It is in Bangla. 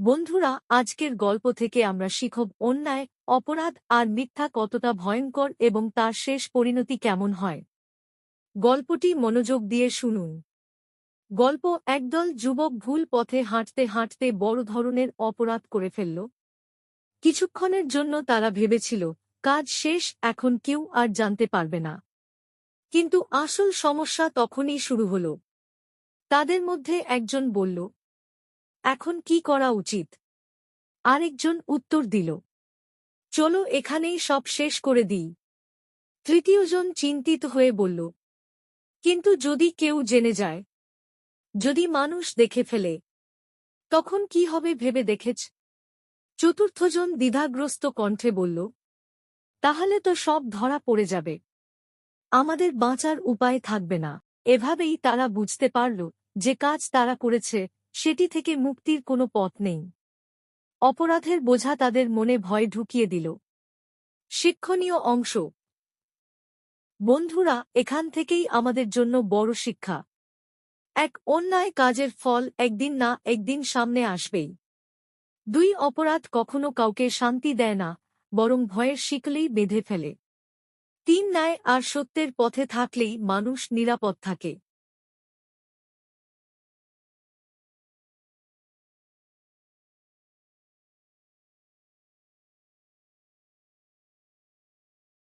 বন্ধুরা, আজকের গল্প থেকে আমরা শিখব অন্যায়, অপরাধ আর মিথ্যা কতটা ভয়ঙ্কর এবং তার শেষ পরিণতি কেমন হয়। গল্পটি মনোযোগ দিয়ে শুনুন। গল্প, একদল যুবক ভুল পথে হাঁটতে হাঁটতে বড় ধরনের অপরাধ করে ফেলল। কিছুক্ষণের জন্য তারা ভেবেছিল, কাজ শেষ, এখন কেউ আর জানতে পারবে না। কিন্তু আসল সমস্যা তখনই শুরু হল। তাদের মধ্যে একজন বলল এখন কি করা উচিত? আরেকজন উত্তর দিল, চলো এখানেই সব শেষ করে দিই। তৃতীয়জন চিন্তিত হয়ে বলল, কিন্তু যদি কেউ জেনে যায়, যদি মানুষ দেখে ফেলে, তখন কি হবে ভেবে দেখেছ? চতুর্থজন দ্বিধাগ্রস্ত কণ্ঠে বলল, তাহলে তো সব ধরা পড়ে যাবে। আমাদের বাঁচার উপায় থাকবে না। এভাবেই তারা বুঝতে পারল যে কাজ তারা করেছে সেটি থেকে মুক্তির কোনো পথ নেই। অপরাধের বোঝা তাদের মনে ভয় ঢুকিয়ে দিল। শিক্ষণীয় অংশ। বন্ধুরা, এখান থেকেই আমাদের জন্য বড় শিক্ষা। এক অন্যায় কাজের ফল একদিন না একদিন সামনে আসবেই। দুই অপরাধ কখনো কাউকে শান্তি দেয় না, বরং ভয়ের শিকলেই বেঁধে ফেলে। তিন ন্যায় আর সত্যের পথে থাকলেই মানুষ নিরাপদ থাকে।